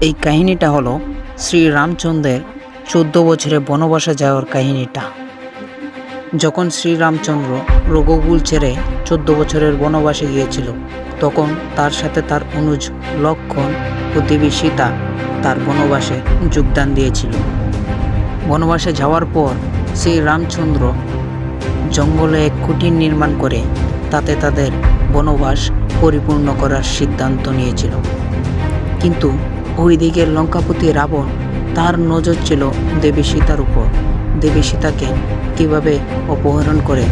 এই কাহিনীটা হলো শ্রী রামচন্দ্রের চোদ্দ বছরে বনবাসে যাওয়ার কাহিনীটা। যখন শ্রীরামচন্দ্র রঘুকুল ছেড়ে চোদ্দ বছরের বনবাসে গিয়েছিল, তখন তার সাথে তার অনুজ লক্ষণ দেবী সীতা তার বনবাসে যোগদান দিয়েছিল। বনবাসে যাওয়ার পর শ্রী রামচন্দ্র জঙ্গলে এক কুটির নির্মাণ করে তাতে তাদের বনবাস পরিপূর্ণ করার সিদ্ধান্ত নিয়েছিল। কিন্তু ওইদিকে লঙ্কাপতি রাবণ তার নজর ছিল দেবী সীতার উপর। দেবী সীতাকে কীভাবে অপহরণ করে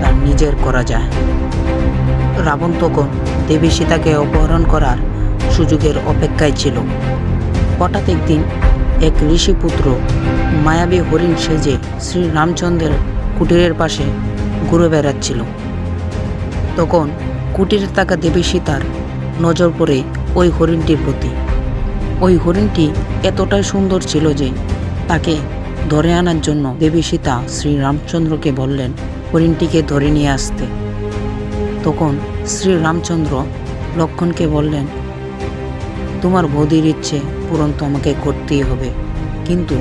তার নিজের করা যায়। রাবণ তখন দেবী সীতাকে অপহরণ করার সুযোগের অপেক্ষায় ছিল। হঠাৎ একদিন এক ঋষিপুত্র মায়াবী হরিণ সেজে শ্রী রামচন্দ্রের কুটিরের পাশে ঘুরে বেড়াচ্ছিল। তখন কুটিরে থাকা দেবী সীতার নজর পড়ে ওই হরিণটির প্রতি। ওই হরিণটি এতটাই সুন্দর ছিল যে তাকে ধরে আনার জন্য দেবী সীতা শ্রীরামচন্দ্রকে বললেন, হরিণটিকে ধরে নিয়ে আসতে। তখন শ্রীরামচন্দ্র লক্ষণকে বললেন, তোমার বৌদির ইচ্ছে পূরণ তো আমাকে করতেই হবে। কিন্তু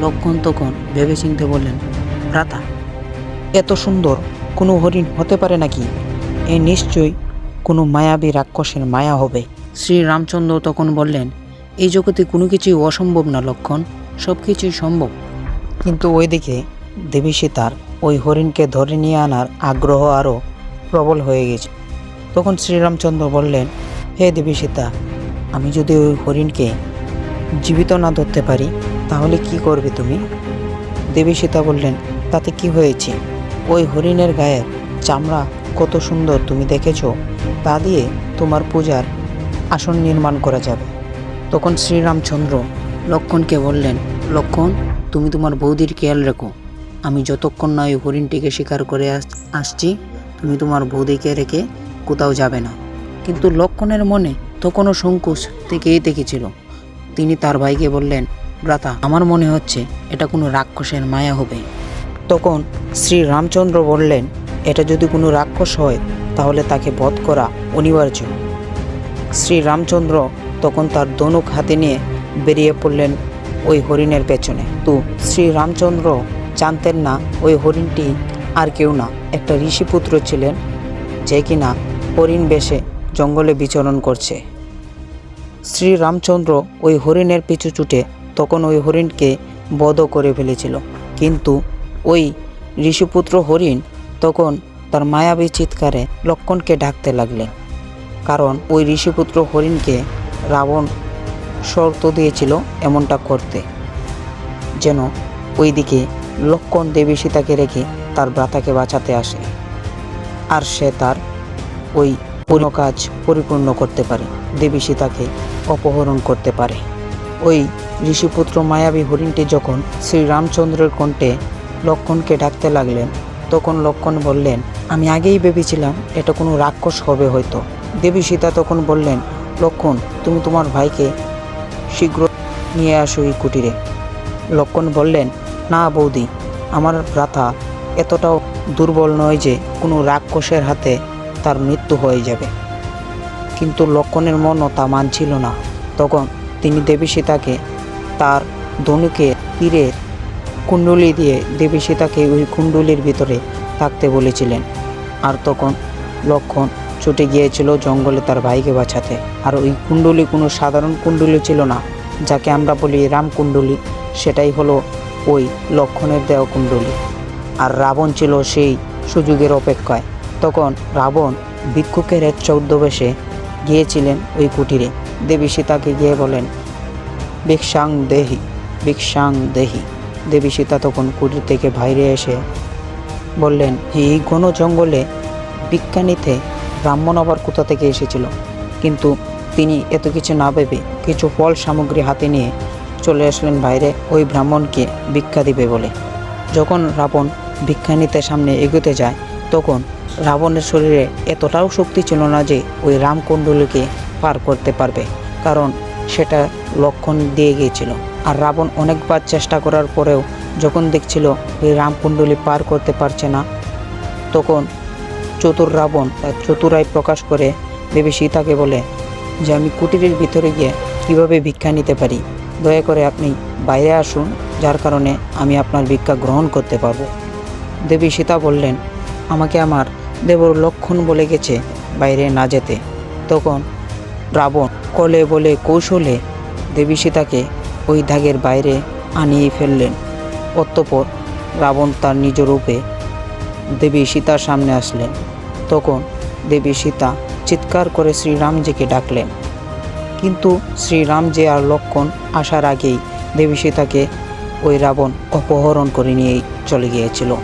লক্ষণ তখন ভেবেচিন্তে বললেন ভ্রাতা এত সুন্দর কোনো হরিণ হতে পারে নাকি? এ নিশ্চয়ই কোনো মায়াবী রাক্ষসের মায়া হবে। শ্রীরামচন্দ্র তখন বললেন এই জগতে কোনো কিছুই অসম্ভব না, লক্ষণ। সব কিছুই সম্ভব। কিন্তু ওইদিকে দেবী সীতার ওই হরিণকে ধরে নিয়ে আনার আগ্রহ আরও প্রবল হয়ে গেছে। তখন শ্রীরামচন্দ্র বললেন, হে দেবী সীতা, আমি যদি ওই হরিণকে জীবিত না ধরতে পারি, তাহলে কি করবে তুমি? দেবী সীতা বললেন, তাতে কি হয়েছে? ওই হরিণের গায়ের চামড়া কত সুন্দর তুমি দেখেছ? তা দিয়ে তোমার পূজার আসন নির্মাণ করা যাবে। তখন শ্রীরামচন্দ্র লক্ষণকে বললেন, লক্ষণ, তুমি তোমার বৌদির খেয়াল রেখো। আমি যতক্ষণ না ওই হরিণটিকে শিকার করে আস- আসছি, তুমি তোমার বৌদিকে রেখে কোথাও যাবে না। কিন্তু লক্ষণের মনে তখনও সংকোচ থেকেই দেখেছিল। তিনি তার ভাইকে বললেন ভ্রাতা আমার মনে হচ্ছে এটা কোনো রাক্ষসের মায়া হবে। তখন শ্রী রামচন্দ্র বললেন, এটা যদি কোনো রাক্ষস হয়, তাহলে তাকে বধ করা অনিবার্য। শ্রী রামচন্দ্র তখন তার ধনুক হাতে নিয়ে বেরিয়ে পড়লেন ওই হরিণের পেছনে। তো শ্রী রামচন্দ্র জানতেন না ওই হরিণটি আর কেউ না, একটা ঋষিপুত্র ছিলেন যে কিনা হরিণ বেশে জঙ্গলে বিচরণ করছে। শ্রী রামচন্দ্র ওই হরিণের পিছু ছুটে তখন ওই হরিণকে বধ করে ফেলেছিল। কিন্তু ওই ঋষিপুত্র হরিণ তখন তার মায়াবী চিৎকারে লক্ষণকে ডাকতে লাগলেন। কারণ ওই ঋষিপুত্র হরিণকে রাবণ শর্ত দিয়েছিল এমনটা করতে, যেন ওইদিকে লক্ষণ দেবী সীতাকে রেখে তার ব্রাতাকে বাঁচাতে আসে, আর সে তার ওই পুরো কাজ পরিপূর্ণ করতে পারে, দেবী সীতাকে অপহরণ করতে পারে। ওই ঋষিপুত্র মায়াবী হরিণটি যখন শ্রী রামচন্দ্রের কণ্ঠে লক্ষণকে ডাকতে লাগলেন, তখন লক্ষণ বললেন, আমি আগেই ভেবেছিলাম এটা কোনো রাক্ষস হবে হয়তো। দেবী সীতা তখন বললেন লক্ষণ, তুমি তোমার ভাইকে শীঘ্র নিয়ে আসো এই কুটিরে। লক্ষণ বললেন, না বৌদি, আমার ভ্রাতা এতটাও দুর্বল নয় যে কোনো রাক্ষসের হাতে তার মৃত্যু হয়ে যাবে। কিন্তু লক্ষণের মনও তা মানছিল না। তখন তিনি দেবী সীতাকে তার ধনুকে তীরের কুণ্ডলি দিয়ে দেবী সীতাকে ওই কুণ্ডলির ভিতরে থাকতে বলেছিলেন। আর তখন লক্ষণ ছুটে গিয়েছিল জঙ্গলে তার ভাইকে বাঁচাতে। আর ওই কুণ্ডলি কোনো সাধারণ কুণ্ডলি ছিল না, যাকে আমরা বলি রামকুণ্ডলী সেটাই হলো ওই লক্ষণের দেওয়া কুণ্ডলী। আর রাবণ ছিল সেই সুযোগের অপেক্ষায়। তখন রাবণ ভিক্ষুকের এক চৌদ্দবেশে গিয়েছিলেন ওই কুটিরে। দেবী সীতাকে গিয়ে বলেন, ভিক্ষাং দেহি ভিক্ষাং দেহি। দেবী সীতা তখন কুটির থেকে বাইরে এসে বললেন, এই ঘন জঙ্গলে ভিক্ষা নিতে ব্রাহ্মণ আবার কোথা থেকে এসেছিল? কিন্তু তিনি এত কিছু না ভেবে কিছু ফল সামগ্রী হাতে নিয়ে চলে আসলেন বাইরে ওই ব্রাহ্মণকে ভিক্ষা দিবে বলে। যখন রাবণ ভিক্ষা নিতে সামনে এগোতে যায়, তখন রাবণের শরীরে এতটাও শক্তি ছিল না যে ওই রামকুণ্ডলীকে পার করতে পারবে, কারণ সেটা লক্ষণ দিয়ে গিয়েছিল। আর রাবণ অনেকবার চেষ্টা করার পরেও যখন দেখছিল ওই রামকুণ্ডলী পার করতে পারছে না, তখন চতুর রাবণ তার চতুরায় প্রকাশ করে দেবী সীতাকে বলে, যে আমি কুটিরের ভিতরে গিয়ে কীভাবে ভিক্ষা নিতে পারি? দয়া করে আপনি বাইরে আসুন, যার কারণে আমি আপনার ভিক্ষা গ্রহণ করতে পারব। দেবী সীতা বললেন, আমাকে আমার দেবর লক্ষণ বলে গেছে বাইরে না যেতে। তখন রাবণ কলে বলে কৌশলে দেবী সীতাকে ওই দাগের বাইরে আনিয়ে ফেললেন। অতঃপর রাবণ তার নিজ রূপে দেবী সীতার সামনে আসলেন। তখন দেবী সীতা চিৎকার করে শ্রীরামজিকে ডাকলেন। কিন্তু শ্রীরামজি আর লক্ষণ আসার আগেই দেবী সীতাকে ওই রাবণ অপহরণ করে নিয়েই চলে গিয়েছিল।